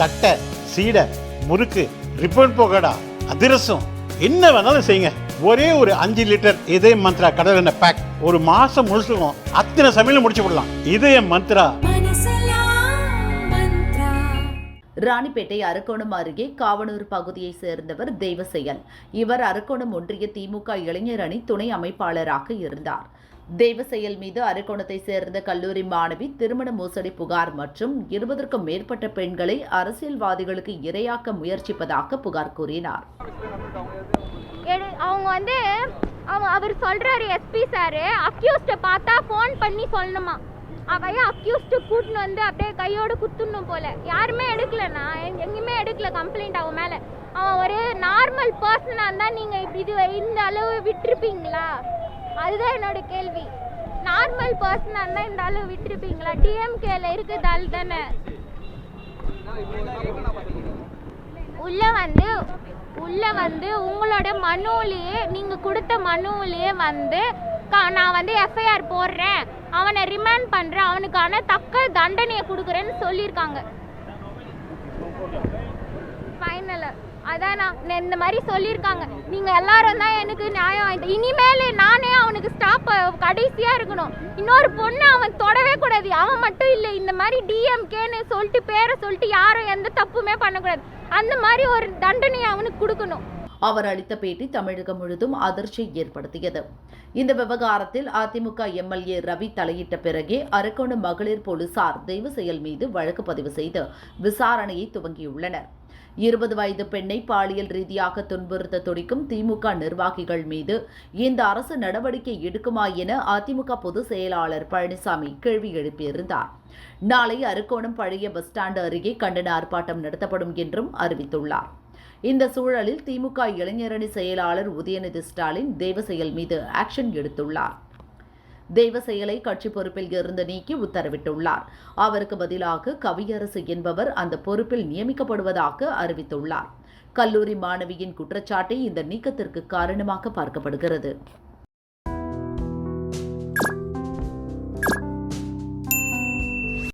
தட்டை சீடை முறுக்கு ரிப்பன் போகடா அதிரசம் என்ன வேணாலும் செய்யுங்க. ஒரே ஒரு அஞ்சு லிட்டர் இதய மந்த்ரா கடல் எண்ணெய் பேக் ஒரு மாசம் முழுசுக்கும் அத்தனை சமையலும் முடிச்சு விடலாம் இதய மந்த்ரா. ராணிப்பேட்டை அரக்கோணம் அருகே காவனூர் பகுதியைச் சேர்ந்தவர் தெய்வசெயல். இவர் அரக்கோணம் ஒன்றிய திமுக இளைஞர் அணி துணை அமைப்பாளராக இருந்தார். தெய்வசெயல் மீது அரக்கோணத்தைச் சேர்ந்த கல்லூரி மாணவி திருமண மோசடி புகார் மற்றும் இருபதற்கும் மேற்பட்ட பெண்களை அரசியல்வாதிகளுக்கு இரையாக்க முயற்சிப்பதாக புகார் கூறினார். அவங்க வந்து அவர் சொல்றாரு எஸ்பி சார் அக்யூஸ்ட பார்த்தா ஃபோன் பண்ணி சொல்லணுமா? அவைய அக்யூஸ்டு கூட்டின்னு வந்து அப்படியே கையோடு குத்துணும் போல. யாருமே எடுக்கலண்ணா எங்கேயுமே எடுக்கல கம்ப்ளைண்ட் அவன் மேல. அவன் ஒரு நார்மல் பர்சனாக இருந்தால் நீங்கள் இப்படி இது இந்த அளவு விட்டுருப்பீங்களா? அதுதான் என்னோட கேள்வி. நார்மல் பர்சனாக இருந்தால் இந்த விட்டுருப்பீங்களா? டிஎம்கேல இருக்கிறதால தானே. உள்ள வந்து உள்ள வந்து உங்களோட மனுவிலேயே நீங்கள் கொடுத்த மனுவிலேயே வந்து நான் வந்து எஃப்ஐஆர் போடுறேன். அவனை ரிமாண்ட் பண்ணுறேன் அவனுக்கான தக்க தண்டனையை கொடுக்குறேன்னு சொல்லியிருக்காங்க. ஃபைனல் நான் இந்த மாதிரி சொல்லியிருக்காங்க. நீங்க எல்லாரும் தான் எனக்கு நியாயம் இனிமேல் நானே அவனுக்கு ஸ்டாப் கடைசியா இருக்கணும். இன்னொரு பொண்ணு அவன் தொடவே கூடாது. அவன் மட்டும் இல்லை இந்த மாதிரி டிஎம்கேன்னு சொல்லிட்டு பேரை சொல்லிட்டு யாரும் எந்த தப்புமே பண்ணக்கூடாது. அந்த மாதிரி ஒரு தண்டனையை அவனுக்கு கொடுக்கணும். அவர் அளித்த பேட்டி தமிழகம் முழுதும் அதிர்ச்சியை ஏற்படுத்தியது. இந்த விவகாரத்தில் அதிமுக எம்எல்ஏ ரவி தலையிட்ட பிறகே அரக்கோணம் மகளிர் போலீசார் தெய்வ செயல் மீது வழக்கு பதிவு செய்து விசாரணையை துவங்கியுள்ளனர். இருபது வயது பெண்ணை பாலியல் ரீதியாக துன்புறுத்த துடிக்கும் திமுக நிர்வாகிகள் மீது இந்த அரசு நடவடிக்கை எடுக்குமா என அதிமுக பொதுச் செயலாளர் பழனிசாமி கேள்வி எழுப்பியிருந்தார். நாளை அருக்கோணம் பழைய பஸ் ஸ்டாண்டு அருகே கண்டன ஆர்ப்பாட்டம் நடத்தப்படும் என்றும் அறிவித்துள்ளார். இந்த சூழலில் திமுக இளைஞரணி செயலாளர் உதயநிதி ஸ்டாலின் தேவசெயல் மீது ஆக்ஷன் எடுத்துள்ளார். தேவசெயலை கட்சி பொறுப்பில் இருந்து நீக்கி உத்தரவிட்டுள்ளார். அவருக்கு பதிலாக கவியரசு என்பவர் அந்த பொறுப்பில் நியமிக்கப்படுவதாக அறிவித்துள்ளார். கல்லூரி மாணவியின் குற்றச்சாட்டை இந்த நீக்கத்திற்கு காரணமாக பார்க்கப்படுகிறது.